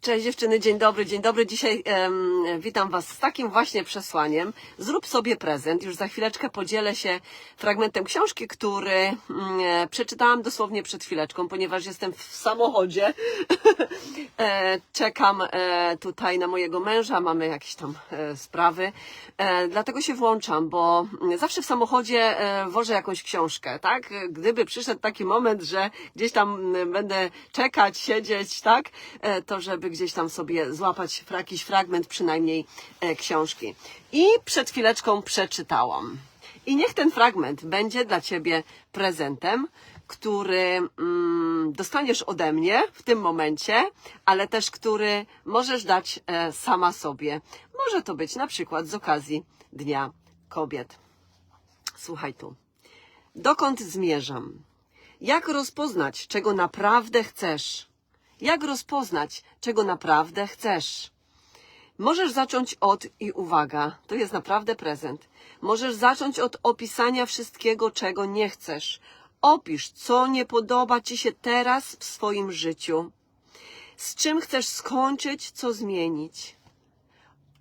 Cześć dziewczyny, dzień dobry, dzień dobry. Dzisiaj witam Was z takim właśnie przesłaniem. Zrób sobie prezent. Już za chwileczkę podzielę się fragmentem książki, który mm, e, przeczytałam dosłownie przed chwileczką, ponieważ jestem w samochodzie. e, czekam e, tutaj na mojego męża, mamy jakieś tam e, sprawy. E, dlatego się włączam, bo mm, zawsze w samochodzie e, wożę jakąś książkę, tak? Gdyby przyszedł taki moment, że gdzieś tam mm, będę czekać, siedzieć, tak? E, to żeby gdzieś tam sobie złapać jakiś fragment przynajmniej e, książki. I przed chwileczką przeczytałam. I niech ten fragment będzie dla Ciebie prezentem, który mm, dostaniesz ode mnie w tym momencie, ale też który możesz dać e, sama sobie. Może to być na przykład z okazji Dnia Kobiet. Słuchaj tu. Dokąd zmierzam? Jak rozpoznać, czego naprawdę chcesz? Jak rozpoznać, czego naprawdę chcesz? Możesz zacząć od, i uwaga, to jest naprawdę prezent. Możesz zacząć od opisania wszystkiego, czego nie chcesz. Opisz, co nie podoba ci się teraz w swoim życiu. Z czym chcesz skończyć, co zmienić.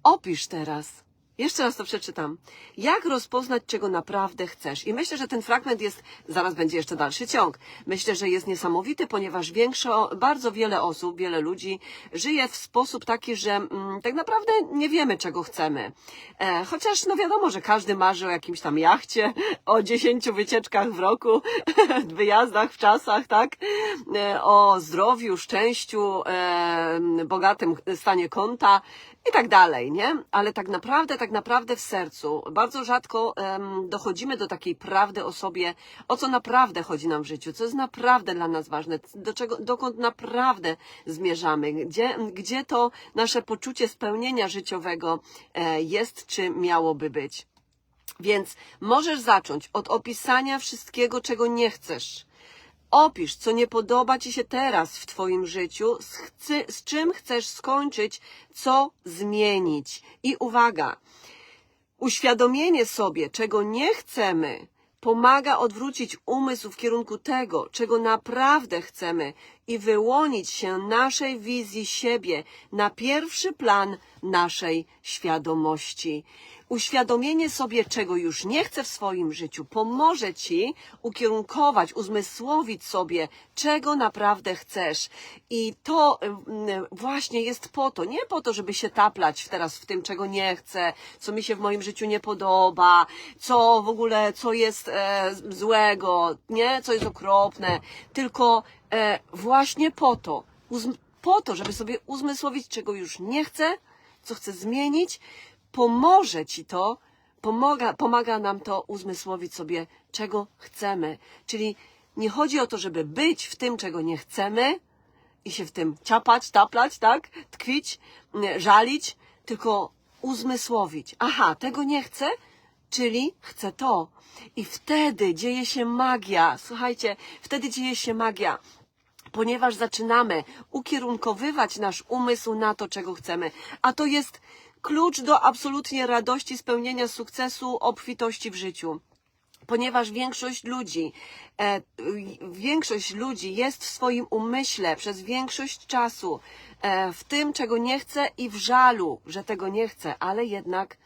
Opisz teraz. Jeszcze raz to przeczytam. Jak rozpoznać, czego naprawdę chcesz? I myślę, że ten fragment jest, zaraz będzie jeszcze dalszy ciąg. Myślę, że jest niesamowity, ponieważ większo, bardzo wiele osób, wiele ludzi żyje w sposób taki, że mm, tak naprawdę nie wiemy, czego chcemy. E, chociaż, no wiadomo, że każdy marzy o jakimś tam jachcie, o dziesięciu wycieczkach w roku, wyjazdach w czasach, tak? E, o zdrowiu, szczęściu, e, bogatym stanie konta i tak dalej, nie? Ale tak naprawdę, tak naprawdę w sercu bardzo rzadko em, dochodzimy do takiej prawdy o sobie, o co naprawdę chodzi nam w życiu, co jest naprawdę dla nas ważne, do czego, dokąd naprawdę zmierzamy, gdzie, gdzie to nasze poczucie spełnienia życiowego e, jest, czy miałoby być. Więc możesz zacząć od opisania wszystkiego, czego nie chcesz. Opisz, co nie podoba Ci się teraz w Twoim życiu, z, chcy, z czym chcesz skończyć, co zmienić. I uwaga, uświadomienie sobie, czego nie chcemy, pomaga odwrócić umysł w kierunku tego, czego naprawdę chcemy i wyłonić się naszej wizji siebie na pierwszy plan naszej świadomości. Uświadomienie sobie, czego już nie chcę w swoim życiu, pomoże Ci ukierunkować, uzmysłowić sobie, czego naprawdę chcesz. I to mm, właśnie jest po to, nie po to, żeby się taplać teraz w tym, czego nie chcę, co mi się w moim życiu nie podoba, co w ogóle, co jest e, złego, nie, co jest okropne, tylko e, właśnie po to, po to, żeby sobie uzmysłowić, czego już nie chcę, co chcę zmienić, pomoże Ci to, pomaga, pomaga nam to uzmysłowić sobie, czego chcemy. Czyli nie chodzi o to, żeby być w tym, czego nie chcemy i się w tym ciapać, taplać, tak? Tkwić, nie, żalić, tylko uzmysłowić. Aha, tego nie chcę, czyli chcę to. I wtedy dzieje się magia. Słuchajcie, wtedy dzieje się magia ponieważ zaczynamy ukierunkowywać nasz umysł na to, czego chcemy. A to jest klucz do absolutnie radości, spełnienia sukcesu, obfitości w życiu. Ponieważ większość ludzi, e, większość ludzi jest w swoim umyśle przez większość czasu e, w tym, czego nie chce i w żalu, że tego nie chce, ale jednak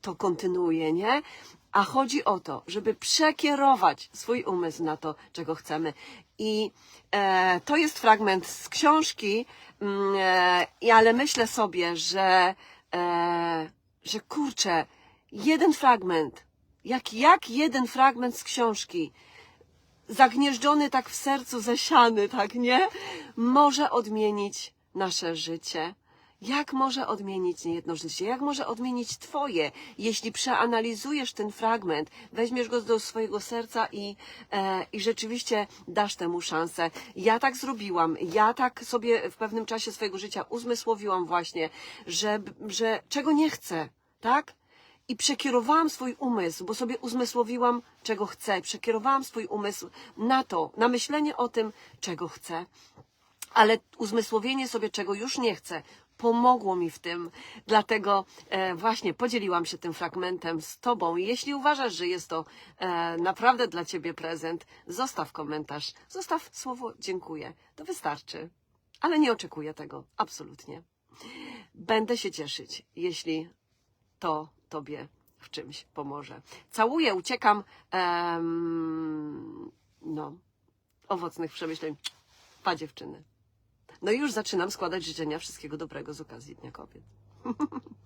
to kontynuuje, nie? A chodzi o to, żeby przekierować swój umysł na to, czego chcemy. I e, to jest fragment z książki, mm, e, ale myślę sobie, że, e, że kurczę, jeden fragment, jak, jak jeden fragment z książki, zagnieżdżony tak w sercu, zasiany, tak nie? Może odmienić nasze życie. Jak może odmienić niejedno życie? Jak może odmienić Twoje, jeśli przeanalizujesz ten fragment, weźmiesz go do swojego serca i, e, i rzeczywiście dasz temu szansę? Ja tak zrobiłam. Ja tak sobie w pewnym czasie swojego życia uzmysłowiłam właśnie, że, że czego nie chcę, tak? I przekierowałam swój umysł, bo sobie uzmysłowiłam, czego chcę. Przekierowałam swój umysł na to, na myślenie o tym, czego chcę. Ale uzmysłowienie sobie, czego już nie chcę, pomogło mi w tym. Dlatego e, właśnie podzieliłam się tym fragmentem z Tobą. Jeśli uważasz, że jest to e, naprawdę dla Ciebie prezent, zostaw komentarz, zostaw słowo dziękuję. To wystarczy. ale nie oczekuję tego, absolutnie. Będę się cieszyć, jeśli to Tobie w czymś pomoże. Całuję, uciekam. No, owocnych przemyśleń. Pa dziewczyny. No i już zaczynam składać życzenia wszystkiego dobrego z okazji Dnia Kobiet.